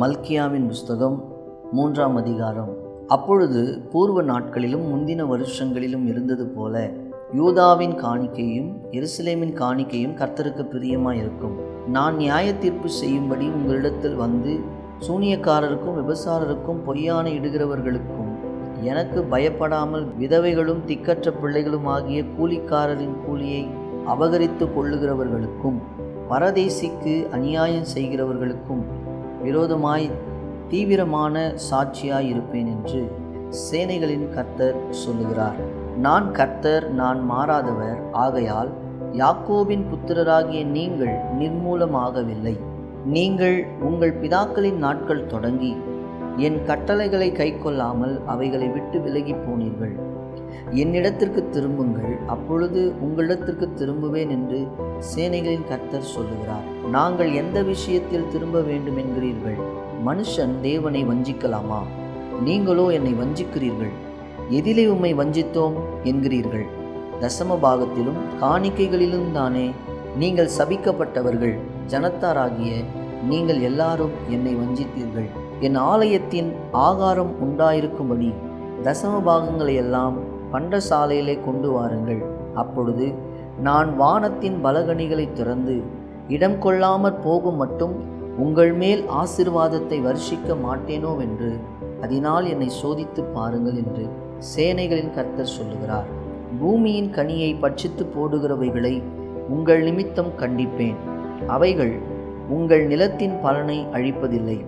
மல்கியாவின் புஸ்தகம் மூன்றாம் அதிகாரம். அப்பொழுது பூர்வ நாட்களிலும் முந்தின வருஷங்களிலும் இருந்தது போல யூதாவின் காணிக்கையும் எருசலேமின் காணிக்கையும் கர்த்தருக்கு பிரியமாயிருக்கும். நான் நியாய தீர்ப்பு செய்யும்படி உங்களிடத்தில் வந்து சூனியக்காரருக்கும் விபசாரருக்கும் பொய்யான இடுகிறவர்களுக்கும் எனக்கு பயப்படாமல் விதவைகளும் திக்கற்ற பிள்ளைகளும் ஆகிய கூலிக்காரரின் கூலியை அபகரித்து கொள்ளுகிறவர்களுக்கும் பரதேசிக்கு அநியாயம் செய்கிறவர்களுக்கும் விரோதமாய் தீவிரமான சாட்சியாய் இருப்பேன் என்று சேனைகளின் கர்த்தர் சொல்லுகிறார். நான் கர்த்தர் நான் மாறாதவர். ஆகையால் யாக்கோபின் புத்திரராகிய நீங்கள் நிர்மூலமாகவில்லை. நீங்கள் உங்கள் பிதாக்களின் நாட்கள் தொடங்கி என் கட்டளைகளை கைக்கொள்ளாமல் அவைகளை விட்டு விலகி போனீர்கள். என்னிடத்திற்கு திரும்புங்கள் அப்பொழுது உங்களிடத்திற்கு திரும்புவேன் என்று சேனைகளின் கர்த்தர் சொல்லுகிறார். நாங்கள் எந்த விஷயத்தில் திரும்ப வேண்டும் என்கிறீர்கள்? மனுஷன் தேவனை வஞ்சிக்கலாமா? நீங்களோ என்னை வஞ்சிக்கிறீர்கள்? எதிலே உம்மை வஞ்சித்தோம் என்கிறீர்கள். தசம பாகத்திலும் காணிக்கைகளிலும் தானே நீங்கள் சபிக்கப்பட்டவர்கள்? ஜனத்தாராகிய நீங்கள் எல்லாரும் என்னை வஞ்சித்தீர்கள். என் ஆலயத்தின் ஆகாரம் உண்டாயிருக்கும்படி தசம பாகங்களை எல்லாம் பண்டசாலையிலே கொண்டு வாருங்கள். அப்பொழுது நான் வானத்தின் பலகணிகளை திறந்து இடம் கொள்ளாமற் போகும் மட்டும் உங்கள் மேல் ஆசிர்வாதத்தை வருஷிக்க மாட்டேனோ என்று அதனால் என்னை சோதித்து பாருங்கள் என்று சேனைகளின் கர்த்தர் சொல்லுகிறார். பூமியின் கனியை பட்சித்து போடுகிறவைகளை உங்கள் நிமித்தம் கண்டிப்பேன். அவைகள் உங்கள் நிலத்தின் பலனை அழிப்பதில்லை.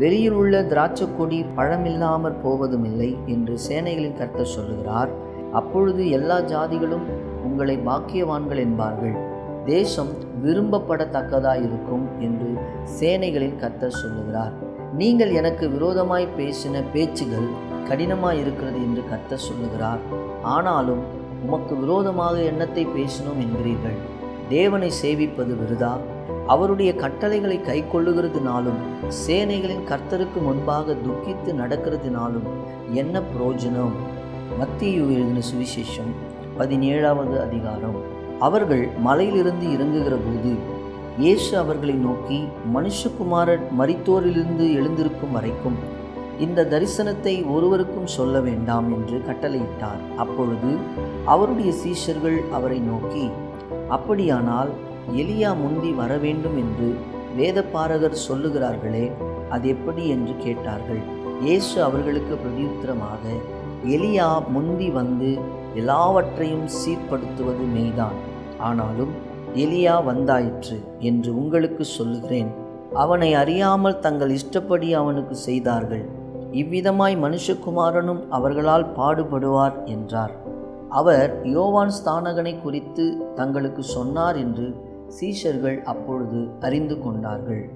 வெளியில் உள்ள திராட்சை கொடி பழமில்லாமற் போவதுமில்லை என்று சேனைகளின் கர்த்தர் சொல்லுகிறார். அப்பொழுது எல்லா ஜாதிகளும் உங்களை பாக்கியவான்கள் என்பார்கள். தேசம் விரும்பப்படத்தக்கதாயிருக்கும் என்று சேனைகளின் கர்த்தர் சொல்லுகிறார். நீங்கள் எனக்கு விரோதமாய் பேசின பேச்சுகள் கடினமாய் இருக்கிறது என்று கர்த்தர் சொல்லுகிறார். ஆனாலும் உமக்கு விரோதமாக எண்ணத்தை பேசினோம் என்கிறீர்கள். தேவனை சேவிப்பது விருதா? அவருடைய கட்டளைகளை கை கொள்ளுகிறதுனாலும் சேனைகளின் கர்த்தருக்கு முன்பாக துக்கித்து நடக்கிறதுனாலும் என்ன பிரயோஜனம் மத்திய எழுதின சுவிசேஷம் பதினேழாவது அதிகாரம். அவர்கள் மலையிலிருந்து இறங்குகிற போது இயேசு அவர்களை நோக்கி மனுஷகுமாரன் மரித்தோரிலிருந்து எழுந்திருக்கும் வரைக்கும் இந்த தரிசனத்தை ஒருவருக்கும் சொல்ல வேண்டாம் என்று கட்டளையிட்டார். அப்பொழுது அவருடைய சீஷர்கள் அவரை நோக்கி அப்படியானால் எலியா முந்தி வர வேண்டும் என்று வேதபாரகர் சொல்லுகிறார்களே அது எப்படி என்று கேட்டார்கள். இயேசு அவர்களுக்கு பிரதியுத்தரமாக எலியா முந்தி வந்து எல்லாவற்றையும் சீர்படுத்துவது மெய்தான். ஆனாலும் எலியா வந்தாயிற்று என்று உங்களுக்கு சொல்லுகிறேன். அவனை அறியாமல் தங்கள் இஷ்டப்படி அவனுக்கு செய்தார்கள். இவ்விதமாய் மனுஷகுமாரனும் அவர்களால் பாடுபடுவார் என்றார். அவர் யோவான் ஸ்தானகனை குறித்து தங்களுக்கு சொன்னார் என்று சீஷர்கள் அப்பொழுது அறிந்து கொண்டார்கள்.